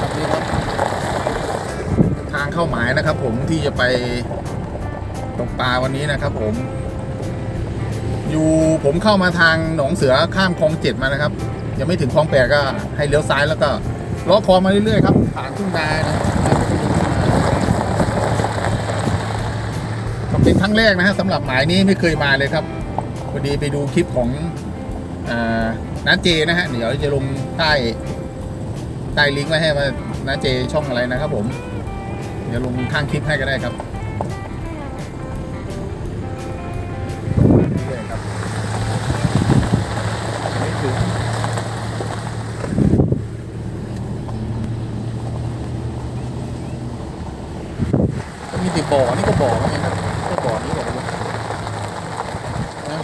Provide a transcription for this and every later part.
ครับนี่ครับทางเข้าหมายนะครับ ผมที่จะไปตกปลาวันนี้นะครับ ผม อยู่ผมเข้ามาทางหนองเสือข้ามคลองเจ็ดมานะครับ ยังไม่ถึงคลองแปดก็ให้เลี้ยวซ้ายแล้วก็ล้อคลองมาเรื่อยๆครับผ่านทุ่งนานะเป็นครั้งแรกนะฮะสำหรับหมายนี้ไม่เคยมาเลยครับพอดีไปดูคลิปของอน้าเจนะฮะเดี๋ยวจะลงใต้ ใต้ลิงก์ไว้ให้ว่าน้าเจช่องอะไรนะครับผม เดี๋ยวลงข้างคลิปให้ก็ได้ครับนี่ครับไม่ถึงมีติดบ่อนี่ก็บ่อนกันครับก็บ่อนี้บ่อนี้นะนะ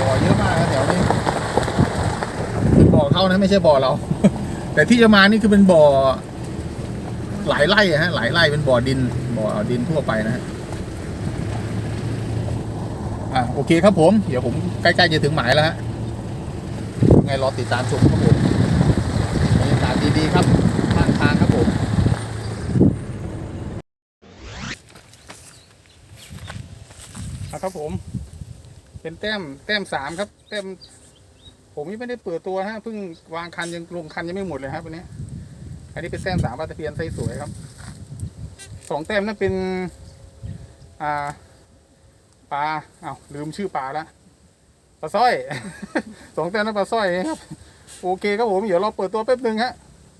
บ่อเยอะมากนะแถวนี้ เขานะไม่ใช่บ่อเรา แต่ที่จะมานี่คือเป็นบ่อ หลายไร่ฮะ หลายไร่เป็นบ่อดิน บ่อดินทั่วไปนะฮะอะโอเคครับผม เดี๋ยวผมใกล้ๆจะถึงหมายแล้วฮะยังไงรอติดตามชมครับผมบรรยากาศดีๆครับข้างทางครับผมครับผม เป็นแต้มแต้มสามครับ แต้ม ผมยังไม่ได้เปิดตัวฮะเพิ่งวางคันยังลงคันยังไม่หมดเลยครับวันนี้ อันนี้เป็นแต้มสามปลาตะเพียนไซส์สวยครับสองแต้มนั่นเป็นอ่าปลาเอ้าลืมชื่อปลาละปลาสร้อยสองแต้มนั้นปลาสร้อยครับโอเคครับผมเดี๋ยวเราเปิดตัวแป๊บหนึ่งฮะ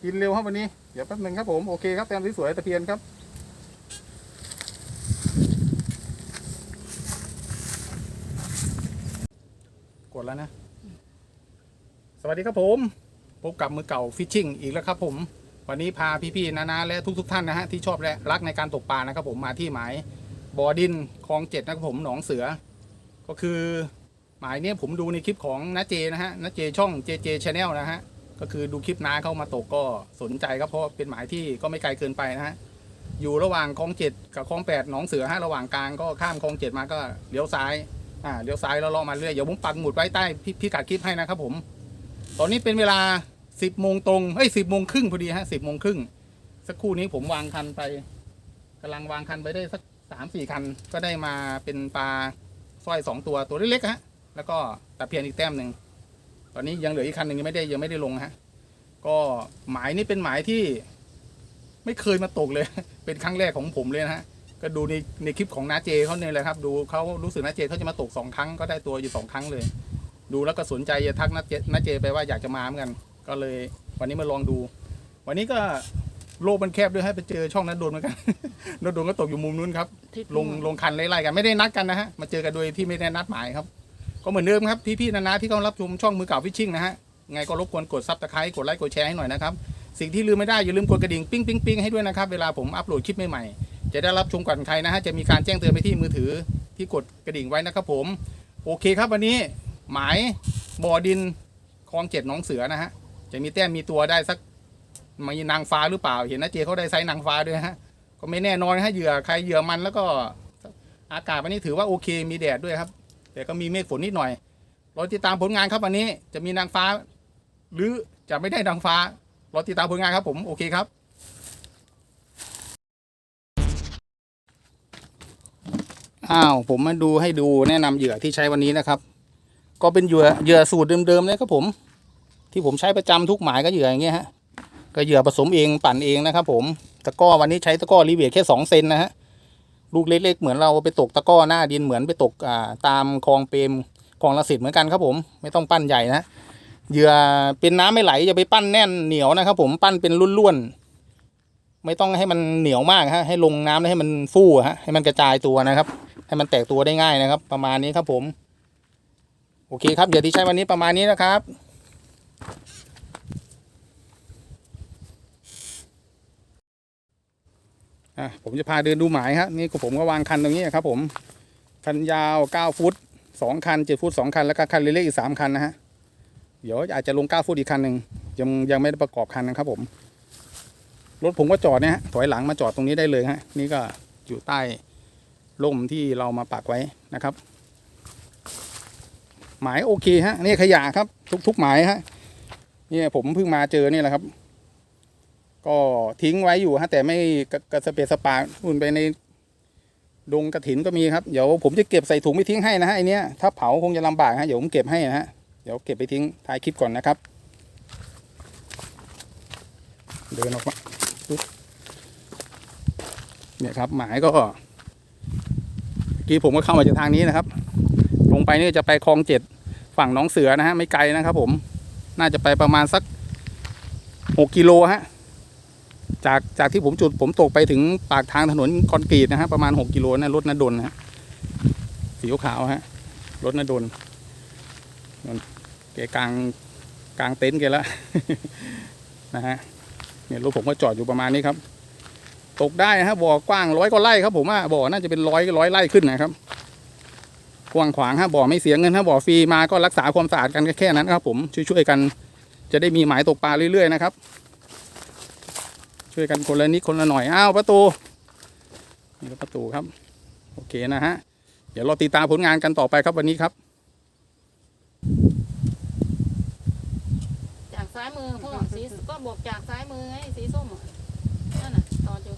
กินเร็วครับวันนี้เดี๋ยวแป๊บหนึ่งครับผมโอเคครับแต้มสวยตะเพียนครับกดแล้วนะ สวัสดีครับผมพบกับมือเก่าฟิชชิ่งอีกแล้วครับผมวันนี้พาพี่ๆนานาและทุก ๆ ท่านนะฮะที่ชอบและรักในการตกปลานะครับผมมาที่หมายบ่อดินคลองเจ็ดนะครับผมหนองเสือ ก็คือหมายเนี้ยผมดูในคลิปของน้าเจนะฮะน้าเจช่อง JJ Channel นะฮะก็คือดูคลิปน้าเข้ามาตกก็สนใจครับเพราะเป็นหมายที่ก็ไม่ไกลเกินไปนะฮะอยู่ระหว่างคลองเจ็ดกับคลองแปดหนองเสือฮะระหว่างกลางก็ข้ามคลองเจ็ดมาก็เลี้ยวซ้ายอ่าเลี้ยวซ้ายแล้วเลาะมาเรื่อยเดี๋ยวผมปักหมุดไว้ใต้พิพิกัดคลิปให้นะครับผม ตอนนี้เป็นเวลาสิบโมงตรงเอ้ยสิบโมงครึ่งพอดีฮะสิบโมงครึ่งสักครู่นี้ผมวางคันไปกำลังวางคันไปได้สักสามสี่คันก็ได้มาเป็นปลาสร้อยสองตัวตัวเล็กๆฮะ แล้วก็ตะเพียนอีกแต้มหนึ่งตอนนี้ยังเหลืออีกคันหนึ่งยังไม่ได้ยังไม่ได้ลงฮะ ก็หมายนี้เป็นหมายที่ไม่เคยมาตกเลย เป็นครั้งแรกของผมเลยนะฮะก็ดูในในคลิปของน้าเจเขาเนี่ยแหละครับ ดูเขารู้สึกน้าเจเขาจะมาตกสองครั้งก็ได้ตัวอยู่สองครั้งเลย ดูแล้วก็สนใจจะทักน้าเจน้าเจไปว่าอยากจะมาเหมือนกัน ก็เลยวันนี้มาลองดู วันนี้ก็โลกมันแคบด้วยให้ไปเจอช่องนั้นโดนเหมือนกัน นัดโดนก็ตกอยู่มุมนู้นครับ ลงลงคันไล่ๆกันไม่ได้นัดกันนะฮะ มาเจอกันโดยที่ไม่ได้นัดหมายครับ ก็เหมือนเดิมครับพี่ๆนานาที่เขารับชมช่องมือเก่าฟิชชิ่งนะฮะ ไงก็รบกวนกดซับสไครต์กดไลค์กดแชร์ให้หน่อยนะครับ สิ่งที่ลืมไม่ได้อย่าลืมกดกระดิ่งปิ้งปิ้งปิ้งให้ด้วยนะครับ เวลาผมอัปโหลดคลิปใหม่ๆ จะได้รับชมก่อนใครนะฮะ จะมีการแจ้งเตือนไปที่มือถือที่กดกระดิ่งไว้นะครับผม โอเคครับวันนี้ หมายบ่อดินคลองเจ็ดหนองเสือนะฮะจะมีแต้มมีตัวได้สักมีนางฟ้าหรือเปล่า เห็นนะเจเขาได้ไซส์นางฟ้าด้วยฮะก็ไม่แน่นอนฮะเหยื่อใครเหยื่อมันแล้วก็อากาศวันนี้ถือว่าโอเคมีแดดด้วยครับ แต่ก็มีเมฆฝนนิดหน่อยรอติดตามผลงานครับวันนี้จะมีนางฟ้า หรือจะไม่ได้นางฟ้ารอติดตามผลงานครับผมโอเคครับอ้าวผมมาดูให้ดูแนะนำเหยื่อที่ใช้วันนี้นะครับ ก็เป็นเหยื่อเหยื่อสูตรเดิมๆเลยครับผม ที่ผมใช้ประจำทุกหมายก็เหยื่ออย่างเงี้ยฮะก็เหยื่อผสมเองปั่นเองนะครับผมตะก้อวันนี้ใช้ตะก้อรีเวียแค่สองเซนนะฮะลูกเล็กๆเหมือนเราไปตกตะก้อหน้าดินเหมือนไปตกอ่าตามคลองเปรมคลองละสิตเหมือนกันครับผมไม่ต้องปั้นใหญ่นะเหยื่อเป็นน้ำไม่ไหลอย่าไปปั้นแน่นเหนียวนะครับผมปั้นเป็นร่วนๆไม่ต้องให้มันเหนียวมากฮะให้ลงน้ำแล้วให้มันฟู่ฮะให้มันกระจายตัวนะครับ ให้มันแตกตัวได้ง่ายนะครับ ประมาณนี้ครับผม โอเคครับเหยื่อที่ใช้วันนี้ประมาณนี้นะครับอะผมจะพาเดินดูหมายครับนี่ผมก็วางคันตรงนี้ครับผม คันยาว 9 ฟุต 2 คัน 7 ฟุต 2 คัน แล้วก็คันเล็กๆอีก 3 คันนะฮะ เดี๋ยวอาจจะลง 9 ฟุตอีกคันหนึ่งยังยังไม่ได้ประกอบคันนะครับผม รถผมก็จอดเนี่ยฮะถอยหลังมาจอดตรงนี้ได้เลยฮะ นี่ก็อยู่ใต้ร่มที่เรามาปักไว้นะครับ หมายโอเคฮะนี่ขยะครับ ทุกๆหมายฮะเนี่ยผมเพิ่งมาเจอเนี่แหละครับ ก็ทิ้งไว้อยู่ฮะแต่ไม่กระกระสเปสปาอุ่นไปในดงกระถินก็มีครับเดี๋ยวผมจะเก็บใส่ถุงไปทิ้งให้นะฮะไอเนี้ยถ้าเผาคงจะลำบากฮะเดี๋ยวผมเก็บให้นะฮะเดี๋ยวเก็บไปทิ้งท้ายคลิปก่อนนะครับ เดินออกมาเนี่ยครับหมายก็เมื่อกี้ผมก็เข้ามาจากทางนี้นะครับ งไปนี่จะไปคลองเจ็ดฝั่งน้องเสือนะฮะไม่ไกลนะครับผมน่าจะไปประมาณสักหกกิโลฮะจากจากที่ผมจุดผมตกไปถึงปากทางถนนคอนกรีตนะฮะประมาณหกกิโลนะรถนดลนะฮะสีขาวฮะรถนดลนั่นแกกลางกลางเต็นท์แกแล้วนะฮะเนี่ยรถผมก็จอดอยู่ประมาณนี้ครับ ตกได้นะฮะบ่อกว้างร้อยกว่าไร่ครับผมว่าบ่อน่าจะเป็นร้อยร้อยไร่ขึ้นนะครับ กว้างขวางฮะบ่อไม่เสียเงินฮะบ่อฟรีมาก็รักษาความสะอาดกันแค่นั้นครับ ผมช่วยๆกัน จะได้มีหมายตกปลาเรื่อยๆนะครับ ช่วยกันคนละนิดคนละหน่อยอ้าวประตูนี่ก็ประตูครับ โอเคนะฮะเดี๋ยวเราติดตามผลงานกันต่อไปครับวันนี้ครับ จากซ้ายมือพ่อสีก็บอกจากซ้ายมือไงสีส้มอะนั่นน่ะต่ออยู่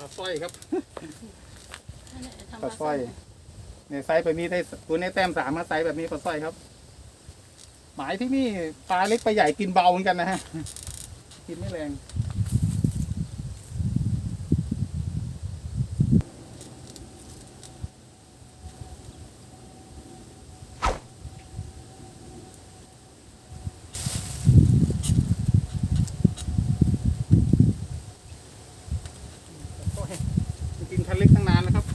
ปลาสร้อยครับนั่นแหละทำปลาสร้อยเนี่ยไซส์แบบนี้ได้ตัวนี้แต้มสามมาไซส์แบบนี้ปลาสร้อยครับ หมายที่นี่ปลาเล็กปลาใหญ่กินเบาเหมือนกันนะฮะ กินไม่แรง คันเล็กตั้งนานแล้วครับ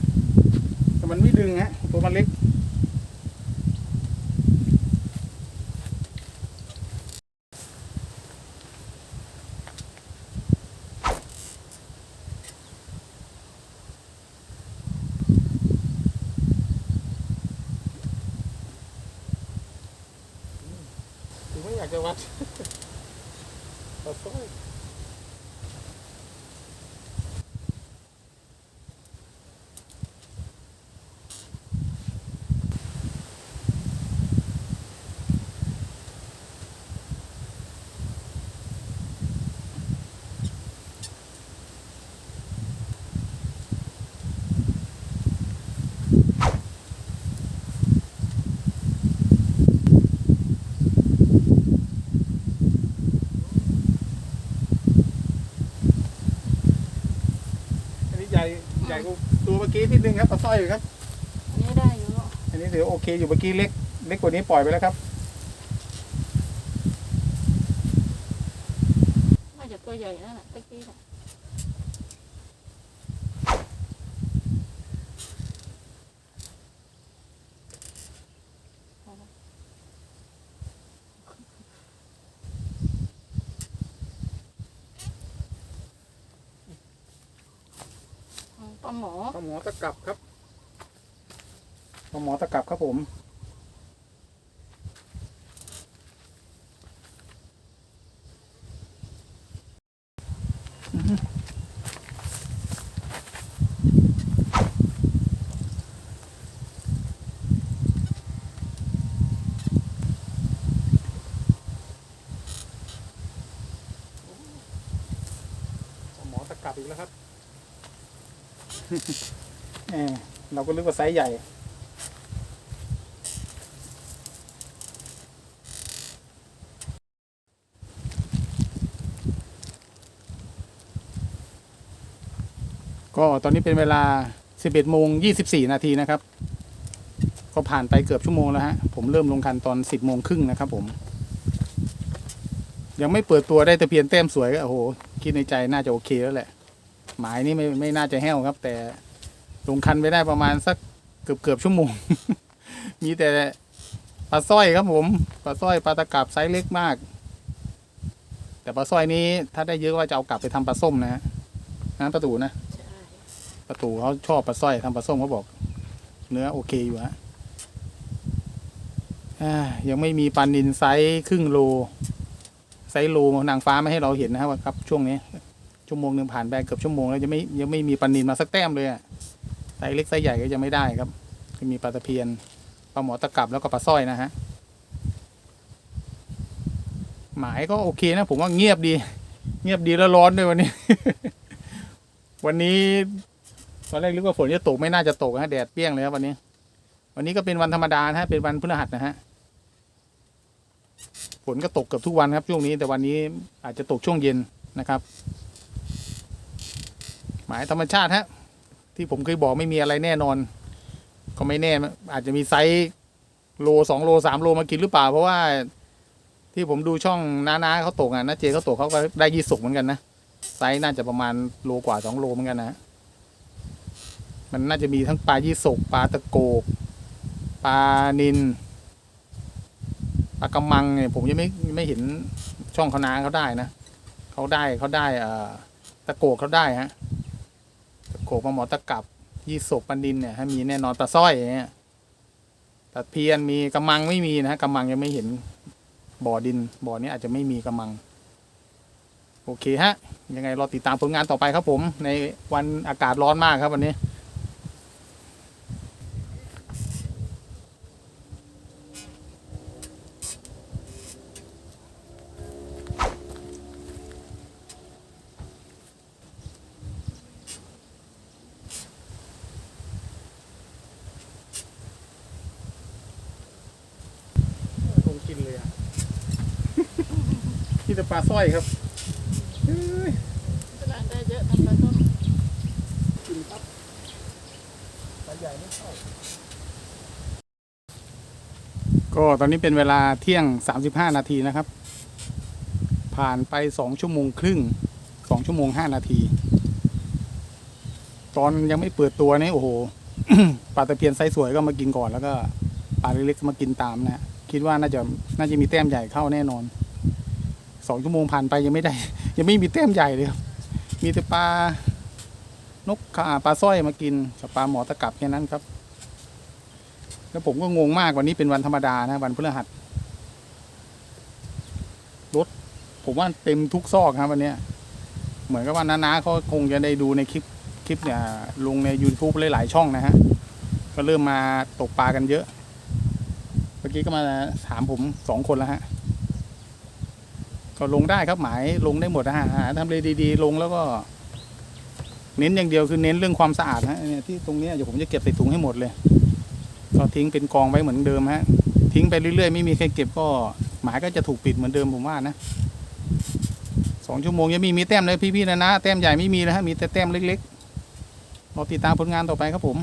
แต่มันไม่ดึงฮะตัวมันเล็ก ถึงไม่อยากจะวัด ปลาสร้อย อันนี้ใหญ่ใหญ่กว่าตัวเมื่อ กี้นิดนึงครับปลาสร้อยครับ อันนี้ได้อยู่อันนี้ถือโอเคอยู่เมื่อกี้เล็กเล็กกว่านี้ปล่อยไปแล้วครับ น่าจะตัวใหญ่นั่นแหละตะกี้น่ะปลาหมอ ปลาหมอ ตะกลับครับปลาหมอตะกลับครับผมปลาหมอตะกลับอีกแล้วครับแหม เราก็นึกว่าไซส์ใหญ่ ก็ตอนนี้เป็นเวลา 11โมง24 นาทีนะครับ ก็ผ่านไปเกือบชั่วโมงแล้วฮะ ผมเริ่มลงคันตอน 10โมงครึ่งนะครับผม ยังไม่เปิดตัวได้แต่เพียนแต้มสวยก็โอ้โห คิดในใจน่าจะโอเคแล้วแหละ หมายนี่ไม่ไม่น่าจะแห้วครับ แต่ ลงคันไปได้ประมาณสักเกือบเกือบชั่วโมง มีแต่ปลาสร้อยครับผมปลาสร้อยปลาตะกรับไซส์เล็กมาก แต่ปลาสร้อยนี้ถ้าได้เยอะว่าจะเอากลับไปทำปลาส้มนะฮะนั้นประตูนะประตูเขาชอบปลาสร้อยทำปลาส้มเขาบอก เนื้อโอเคอยู่ฮะยังไม่มีปลานินไซส์ครึ่งโลไซส์โลนางฟ้าไม่ให้เราเห็นนะครับ ช่วงนี้ชั่วโมงหนึ่งผ่านไปเกือบชั่วโมงแล้วยังไม่ยังไม่มีปลานินมาสักแต้มเลยอะ ไซส์เล็กไซส์ใหญ่ก็ยังไม่ได้ครับจะมีปลาตะเพียนปลาหมอตะกับแล้วก็ปลาสร้อยนะฮะหมายก็โอเคนะ ผมว่าเงียบดี เงียบดีแล้วร้อนด้วยวันนี้ วันนี้ตอนแรกนึกว่าฝนจะตกไม่น่าจะตกฮะแดดเปรี้ยงเลยครับวันนี้ วันนี้ก็เป็นวันธรรมดานะฮะเป็นวันพฤหัสนะฮะฝนก็ตกเกือบทุกวันครับช่วงนี้แต่วันนี้อาจจะตกช่วงเย็นนะครับ หมายธรรมชาติฮะ ที่ผมเคยบอกไม่มีอะไรแน่นอน ก็ไม่แน่ อาจจะมีไซส์โลสองโลสามโลมากินหรือเปล่า เพราะว่าที่ผมดูช่องน้าๆเขาตกอะนะเจเขาตกเขาก็ได้ยี่สกเหมือนกันนะไซส์น่าจะประมาณโลกว่าสองโลเหมือนกันนะ มันน่าจะมีทั้งปลายี่สกปลาตะโกกปลานินปลากระมังเนี่ยผมยังไม่ไม่เห็นช่องเขานาเขาได้นะเขาได้เขาได้เอ่อตะโกกเขาได้ฮะ โขกปลาหมอตะกับยี่สกปันดินเนี่ยให้มีแน่นอนตะสร้อยเงี้ยตะเพียนมีกำมังไม่มีนะฮะกำมังยังไม่เห็นบ่อดินบ่อนี้อาจจะไม่มีกำมัง โอเคฮะ ยังไงรอติดตามผลงานต่อไปครับผม ในวันอากาศร้อนมากครับวันนี้ ลงกินเลยอะ นี่แต้อยครับกำลังได้เยอะทำปลาส้มกินครับปลาใหญ่ไม่เข้าก็ตอนนี้เป็นเวลาเที่ยง 35 นาทีนะครับ ผ่านไป 2 ชั่วโมงครึ่ง 2 ชั่วโมง 5 นาที ตอนยังไม่เปิดตัวนี่โอ้โหปลาตะเพียนไซส์สวยก็มากินก่อนแล้วก็ปลาเล็กๆก็มากินตามนะฮะคิดว่าน่าจะน่าจะมีแต้มใหญ่เข้าแน่นอน สองชั่วโมงผ่านไปยังไม่ได้ ยังไม่มีแต้มใหญ่เลยครับ มีแต่ปลานกขาปลาสร้อยมากินกับปลาหมอตะกับแค่นั้นครับ แล้วผมก็งงมากวันนี้เป็นวันธรรมดานะ วันพฤหัสรถผมว่าเต็มทุกซอกครับวันนี้เหมือนกับว่าน้าๆเขาคงจะได้ดูในคลิปคลิปเนี่ยลงใน YouTube หลายๆช่องนะฮะ ก็เริ่มมาตกปลากันเยอะ เมื่อกี้ก็มาถามผมสองคนแล้วฮะ ก็ลงได้ครับหมายลงได้หมดนะฮะทำเลดีๆ ลงแล้วก็ เน้นอย่างเดียวคือเน้นเรื่องความสะอาดฮะเนี่ยที่ตรงเนี้ยเดี๋ยวผมจะเก็บใส่ถุงให้หมดเลยก็ทิ้งเป็นกองไว้เหมือนเดิมฮะทิ้งไปเรื่อยๆ ไม่มีใครเก็บก็หมายก็จะถูกปิดเหมือนเดิมผมว่านะสองชั่วโมงยังมีมีแต้มเลยพี่ๆนะนะแต้มใหญ่ไม่มีนะฮะมีแต่แต้มเล็กๆรอติดตามผลงานต่อไปครับผม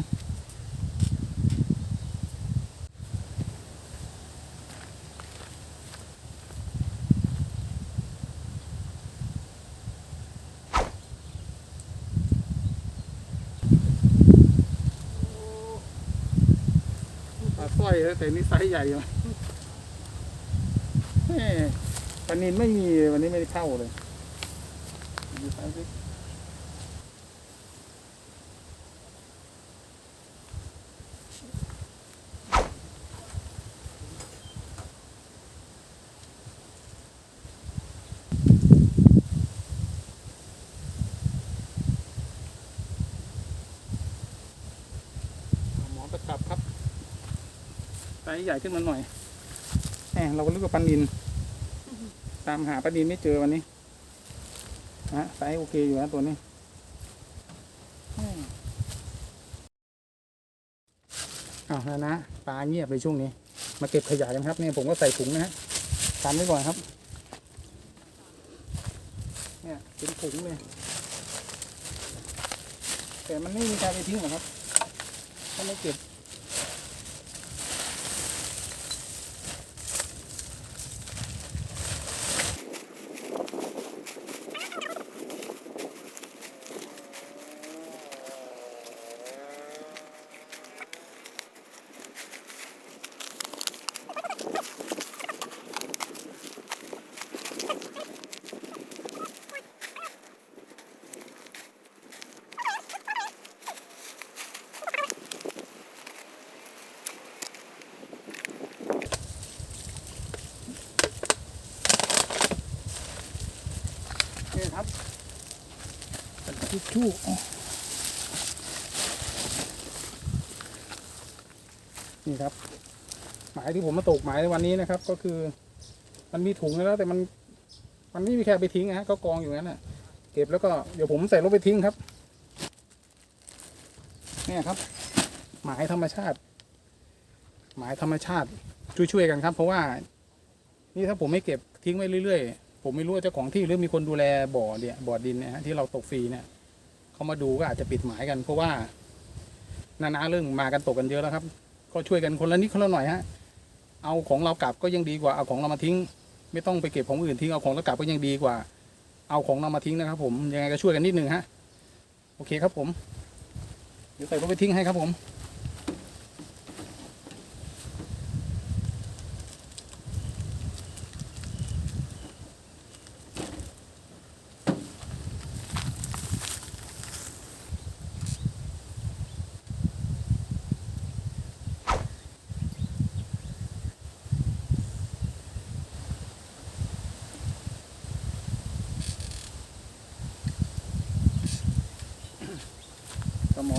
ปลาสร้อยนะ แต่นี่ไซส์ใหญ่อยู่แม่ปลานินไม่มีวันนี้ไม่ได้เข้าเลยดูไซส์สิหมอตะกลับครับ ไซส์ ใหญ่ขึ้นมาหน่อยแหมเราก็เลือกว่าปลานิน ตามหาปลานินไม่เจอวันนี้ฮะไซส์โอเคอยู่นะตัวนี้แหม่อ้าวนะนะปลาเงียบเลยช่วงนี้ มาเก็บขยะกันครับเนี่ยผมก็ใส่ถุงนะฮะทำไว้ก่อนครับ เนี่ยเป็นถุงเลยแต่มันไม่มีการไปทิ้งหรอกครับถ้าไม่เก็บู่นี่ครับ หมายที่ผมมาตกหมายในวันนี้นะครับ ก็คือ มันมีถุงแล้วแต่มัน มันไม่มีใครไปทิ้งนะฮะก็กองอยู่งั้นน่ะ เก็บแล้วก็เดี๋ยวผมใส่รถไปทิ้งครับเนี่ยครับ หมายธรรมชาติ หมายธรรมชาติช่วยๆกันครับ เพราะว่า นี่ถ้าผมไม่เก็บทิ้งไว้เรื่อยๆผมไม่รู้ว่าเจ้าของที่หรือมีคนดูแลบ่อเนี่ยบ่อดินเนี่ยฮะที่เราตกฟรีเนี่ย เขามาดูก็อาจจะปิดหมายกัน เพราะว่านานาเรื่องมากันตกกันเยอะแล้วครับ ก็ช่วยกันคนละนิดคนละหน่อยฮะเอาของเรากลับก็ยังดีกว่าเอาของเรามาทิ้ง ไม่ต้องไปเก็บของอื่นทิ้งเอาของเรากลับก็ยังดีกว่า เอาของเรามาทิ้งนะครับ ผมยังไงก็ช่วยกันนิดนึงฮะโอเคครับผมเดี๋ยวใส่รถไปทิ้งให้ครับผม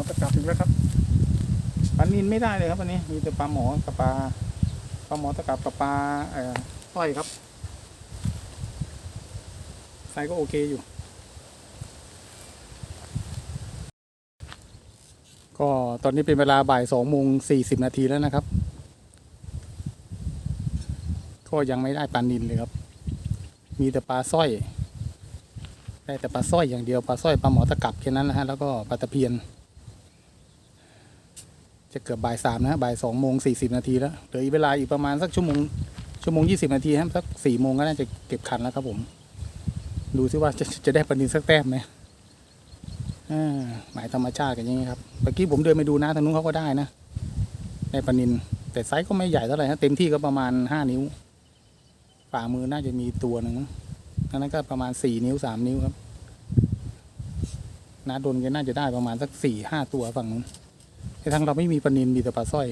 ตะกลับอีกแล้วครับปลานินไม่ได้เลยครับวันนี้มีแต่ปลาหมอกับปลาปลาหมอตะกลับกับปลาเอ่อสร้อยครับไซก็โอเคอยู่ ก็ตอนนี้เป็นเวลาบ่ายสองโมงสี่สิบนาทีแล้วนะครับ ก็ยังไม่ได้ปลานินเลยครับ มีแต่ปลาสร้อยได้แต่ปลาสร้อยอย่างเดียวปลาสร้อยปลาหมอตะกับแค่นั้นนะฮะแล้วก็ปลาตะเพียน จะเกือบบ่ายสามนะบ่ายสองโมงสี่สิบนาทีแล้วเหลืออีกเวลาอีกประมาณสักชั่วโมงชั่วโมงยี่สิบนาทีครับสักสี่โมงก็น่าจะเก็บคันแล้วครับผม ดูซิว่าจะจะได้ปนินสักแต้มไหมหมายธรรมชาติกันอย่างนี้ครับเมื่อกี้ผมเดินไปดูนะทางนู้นเขาก็ได้นะได้ปนินแต่ไซส์ก็ไม่ใหญ่เท่าไหร่ฮะเต็มที่ก็ประมาณห้านิ้วฝ่ามือน่าจะมีตัวหนึ่งมั้งนนั้นก็ประมาณสี่นิ้วสามนิ้วครับนาดนก็น่าจะได้ประมาณสักสี่ห้าตัวฝั่งนู้น ในทางเราไม่มีปลานินมีแต่ปลาสร้อย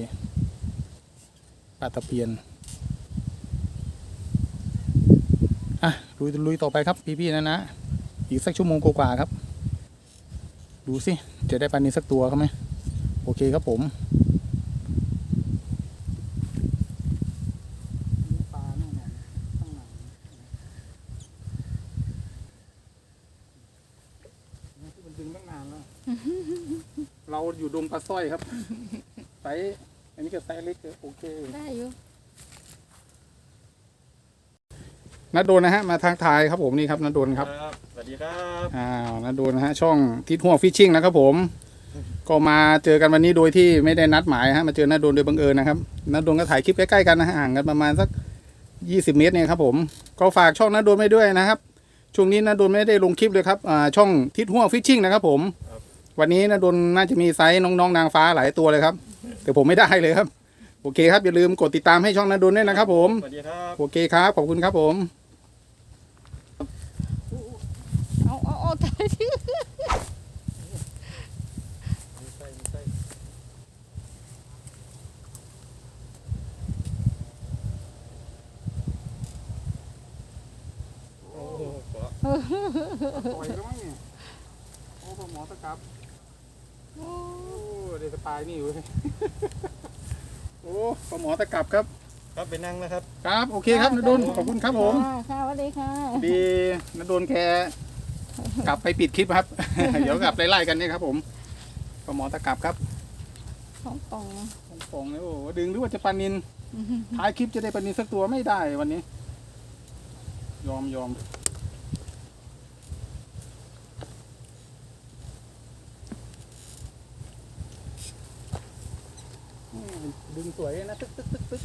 ปลาตะเพียนอะลุยลุยต่อไปครับพี่ๆนะนะอีกสักชั่วโมงกว่าครับ ดูสิจะได้ปลานินสักตัวเขาไหมโอเคครับผมปลาแน่นอนข้างหลังที่มันดึงตั้งนานแล้ว เราอยู่ดง ปลาสร้อยครับ ไซส์อันนี้ก็ไซส์เล็กก็โอเคได้อยู่นัดโดนนะฮะมาทักทายครับผมนี่ครับนัดโดนครับสวัสดีครับอ้าวนัดโดนนะฮะช่องทิศหัวฟิชชิ่งนะครับผม ก็มาเจอกันวันนี้โดยที่ไม่ได้นัดหมายฮะมาเจอนัดโดนโดยบังเอิญนะครับนัดโดนก็ถ่ายคลิปใกล้ๆกันนะฮะห่างกันประมาณสักยี่สิบเมตรเนี่ยครับผมก็ฝากช่องนัดโดนไว้ด้วยนะครับช่วงนี้นัดโดนไม่ได้ลงคลิปเลยครับอ่าช่องทิศหัวฟิชชิ่งนะครับผม วันนี้นัดโดนน่าจะมีไซส์น้องๆนางฟ้าหลายตัวเลยครับ แต่ผมไม่ได้เลยครับ โอเคครับอย่าลืมกดติดตามให้ช่องนัดโดนด้วยนะครับ ผมสวัสดีครับโอเคครับ ขอบคุณครับผมเอาเอาเอาตายที่โอ้โหขอปล่อยแล้วมั้งเนี่ยโอ้หมอตะกับ โอ้โอ้เดี๋ยวจะตายนี่อยู่เลยโอ้ปลาหมอตะกับครับ ครับเป็นนั่งนะครับ ครับโอเคครับนดนขอบคุณครับผมค่ะค่ะสวัสดีค่ะดีนดนแคกลับไปปิดคลิปครับ เดี๋ยวกลับไล่ๆกันเนี่ยครับ ผมปลาหมอตะกับครับของป่องฟองๆเลยโอ้โหดึงหรือว่าจะปลานินท้ายคลิปจะได้ปลานินสักตัวไม่ได้วันนี้ ยอมยอมอืมดึงสวยนะตึ๊กตึ๊กตึ๊กตึ๊ก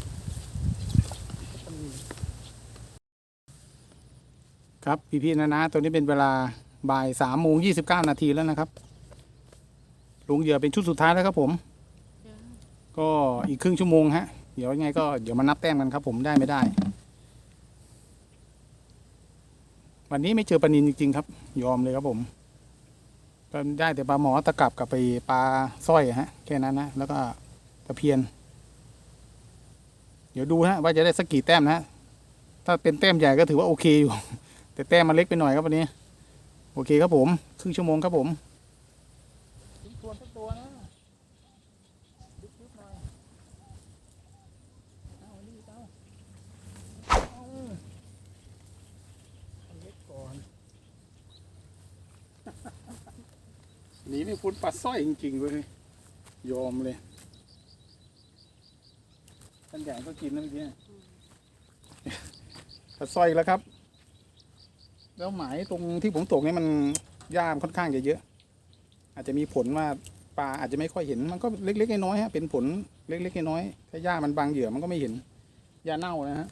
ครับพี่ๆนะนะตัวนี้เป็นเวลาบ่ายสามโมงยี่สิบเก้านาทีแล้วนะครับลงเหยื่อเป็นชุดสุดท้ายแล้วครับผม ก็อีกครึ่งชั่วโมงฮะเดี๋ยวยังไงก็เดี๋ยวมานับแต้มกันครับ ผมได้ไม่ได้ วันนี้ไม่เจอปลานินจริงๆครับ ยอมเลยครับผมก็ได้แต่ปลาหมอตะกรับกับไปปลาสร้อยฮะแค่นั้นนะแล้วก็ตะเพียน เดี๋ยวดูฮะว่าจะได้สักกี่แต้มนะถ้าเป็นแต้มใหญ่ก็ถือว่าโอเคอยู่ แต่แต้มมันเล็กไปหน่อยครับวันนี้ โอเคครับผมครึ่งชั่วโมงครับผมตัวสักตัวนะเล็กก่อนหนีไม่พ้นปลาสร้อยจริงๆเลยยอมเลยท่านใหญ่ก็กินนะเมื่อกี้ปลาสร้อยแล้วครับ แล้วหมายตรงที่ผมตกเนี่ยมันหญ้ามันค่อนข้างจะเยอะ อาจจะมีผลว่าปลาอาจจะไม่ค่อยเห็นมันก็เล็กๆน้อยๆฮะเป็นผลเล็กๆน้อยๆถ้าหญ้ามันบางเหยื่อมันก็ไม่เห็นหญ้าเน่านะฮะ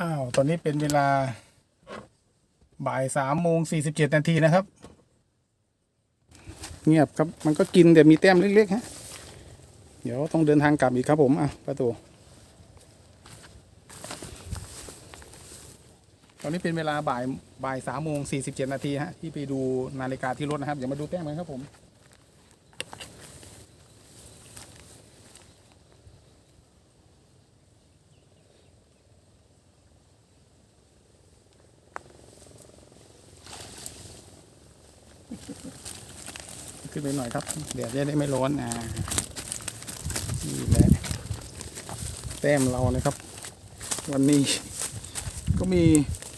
อ้าวตอนนี้เป็นเวลาบ่ายสามโมงสี่สิบเจ็ดนาทีนะครับ เงียบครับมันก็กินแต่มีแต้มเล็กๆฮะ เดี๋ยวต้องเดินทางกลับอีกครับผมอะประตูตอนนี้เป็นเวลาบ่ายบ่ายสามโมงสี่สิบเจ็ดนาทีฮะที่ไปดูนาฬิกาที่รถนะครับเดี๋ยวมาดูแต้มกันครับผมขึ้นไปหน่อยครับเดี๋ยวจะได้ไม่ร้อนอ่านี่แหละแต้มเราเลยครับ วันนี้ก็มี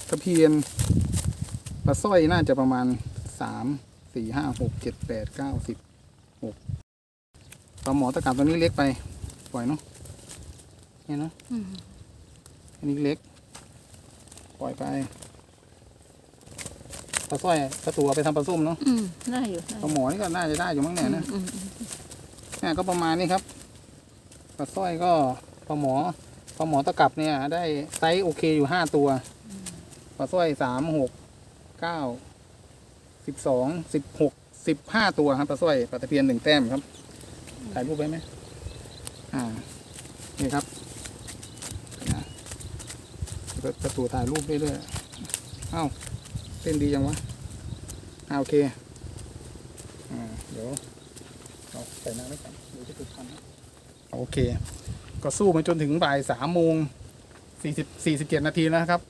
ตะเพียนปลาสร้อยน่าจะประมาณสามสี่ห้าหกเจ็ดแปดเก้าสิบหกปลาหมอตะกับตัวนี้เล็กไป ปล่อยเนาะเนี่ยเนาะอืมอันนี้เล็ก ปล่อยไปปลาสร้อยปลาตัวไปทำปลาส้มเนาะอืมได้อยู่ได้ปลาหมอนี่ก็น่าจะได้อยู่มั้งเนี่ยนะอืมอืมเนี่ยก็ประมาณนี้ครับปลาสร้อยก็ ปลาหมอปลาหมอตะกับเนี่ย ได้ไซส์โอเคอยู่ห้าตัวปลาสร้อยสามหกเก้าสิบสองสิบหกสิบห้าตัวครับปลาสร้อยปลาตะเพียนหนึ่งแต้มครับถ่ายรูปไว้ไหมอ่านี่ครับประตูถ่ายรูปเรื่อยๆเอ้าเต้นดีจังวะอ่าโอเคอ่าเดี๋ยวเอาใส่น้ำไว้ก่อนเดี๋ยวจะติดพันนะโอเค ก็สู้มาจนถึงบ่ายสามโมงสี่สิบสี่สิบเจ็ดนาทีแล้วครับ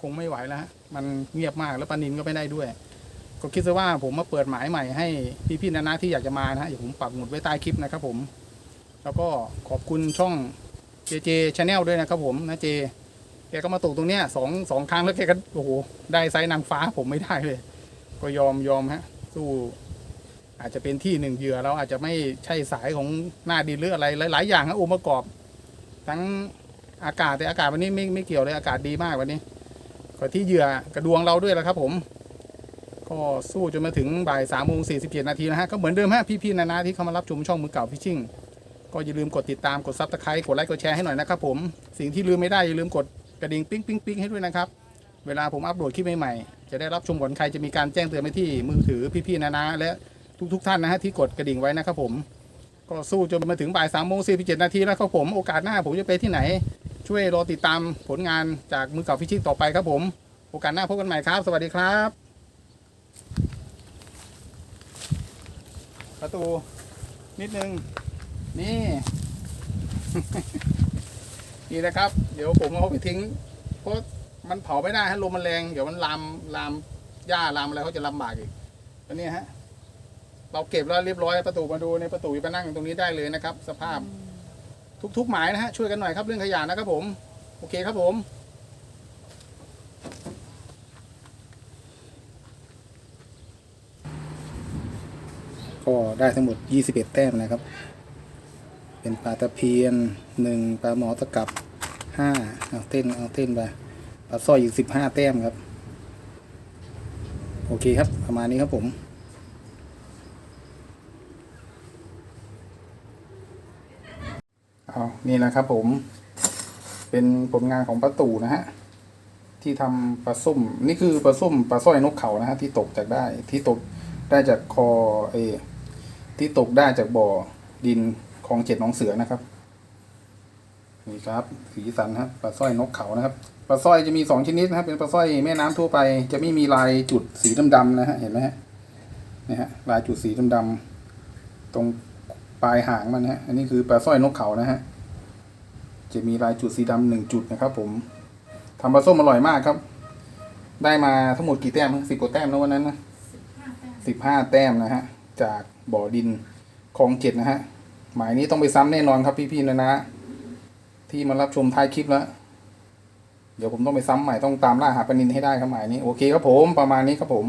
คงไม่ไหวแล้วฮะมันเงียบมากแล้วปานินก็ไม่ได้ด้วย ก็คิดซะว่าผมมาเปิดหมายใหม่ให้พี่ๆนานาที่อยากจะมานะฮะเดี๋ยวผมปักหมุดไว้ใต้คลิปนะครับผม แล้วก็ขอบคุณช่อง JJ Channel ด้วยนะครับผมนะเจแกก็มาตกตรงเนี้ยสองสองครั้งแล้วแกก็โอ้โหได้ไซส์นางฟ้าผมไม่ได้เลย ก็ยอมยอมฮะ สู้ อาจจะเป็นที่หนึ่งเหยื่อเราอาจจะไม่ใช่สายของหน้าดินหรืออะไรหลาย ๆ อย่างนะองค์ประกอบ ทั้งอากาศแต่อากาศวันนี้ไม่ไม่เกี่ยวเลยอากาศดีมากวันนี้ก็ที่เหยื่อกระดวงเราด้วยแหละครับ ผม ก็สู้จนมาถึงบ่ายสามโมงสี่สิบเจ็ดนาทีนะฮะก็เหมือนเดิมฮะพี่ๆนานาที่เข้ามารับชมช่องมือเก่าฟิชชิ่งก็อย่าลืมกดติดตามกดซับสไครต์กดไลค์กดแชร์ให้หน่อยนะครับผมสิ่งที่ลืมไม่ได้อย่าลืมกดกระดิ่งปิ๊งปิ๊งปิ๊งให้ด้วยนะครับ เวลาผมอัปโหลดคลิปใหม่ๆจะได้รับชมก่อนใครจะมีการแจ้งเตือนไปที่มือถือพี่ๆนานาและทุกๆท่านนะฮะที่กดกระดิ่งไว้นะครับผม ก็สู้จนมาถึงบ่ายสามโมงสี่สิบเจ็ดนาทีแล้วครับผมโอกาสหน้าผมจะไปที่ไหน ช่วยรอติดตามผลงานจากมือเก่าฟิชชิ่งต่อไปครับผม โอกาสหน้าพบกันใหม่ครับ สวัสดีครับประตูนิดนึง นี่ นี่นะครับ เดี๋ยวผมเอาไปทิ้งเพราะมันเผาไม่ได้ฮะลมมันแรง เดี๋ยวมันลามลามหญ้าลามอะไรเขาจะลำบากอีกแล้วเนี่ยฮะ เราเก็บแล้วเรียบร้อยประตูมาดูในประตูไปนั่งตรงนี้ได้เลยนะครับ สภาพทุกๆหมายนะฮะช่วยกันหน่อยครับเรื่องขยะนะครับผม โอเคครับผมก็ได้ทั้งหมด 21 แต้มนะครับ เป็นปลาตะเพียนหนึ่งปลาหมอตะกับห้าเอาเต้น เอาเต้นไป ปลาสร้อยอีก 15 แต้มครับ โอเคครับ ประมาณนี้ครับผม เอานี่นะครับผม เป็นผลงานของป้าตู่นะฮะ ที่ทำปลาส้ม นี่คือปลาส้มปลาสร้อยนกเขานะฮะที่ตกจากได้ที่ตกได้จากคอเอ ที่ตกได้จากบ่อดินคลองเจ็ดหนองเสือนะครับนี่ครับสีสันครับปลาสร้อยนกเขานะครับปลาสร้อยจะมีสองชนิดนะครับเป็นปลาสร้อยแม่น้ำทั่วไป จะไม่มีลายจุดสีดำๆนะฮะเห็นไหมฮะนี่ฮะลายจุดสีดำๆตรง ปลายหางมันนะฮะ อันนี้คือปลาสร้อยนกเขานะฮะ จะมีลายจุดสีดำหนึ่งจุดนะครับ ผมทำปลาส้มอร่อยมากครับ ได้มาทั้งหมดกี่แต้มสิบกว่าแต้มแล้ววันนั้นนะสิบห้าแต้มนะฮะ จากบ่อดินคลองเจ็ดนะฮะ หมายนี้ต้องไปซ้ำแน่นอนครับพี่ๆนะนะ ที่มารับชมท้ายคลิปแล้วเดี๋ยวผมต้องไปซ้ำใหม่ต้องตามล่าหาปลานินให้ได้ครับหมายนี้โอเคครับผมประมาณนี้ครับผม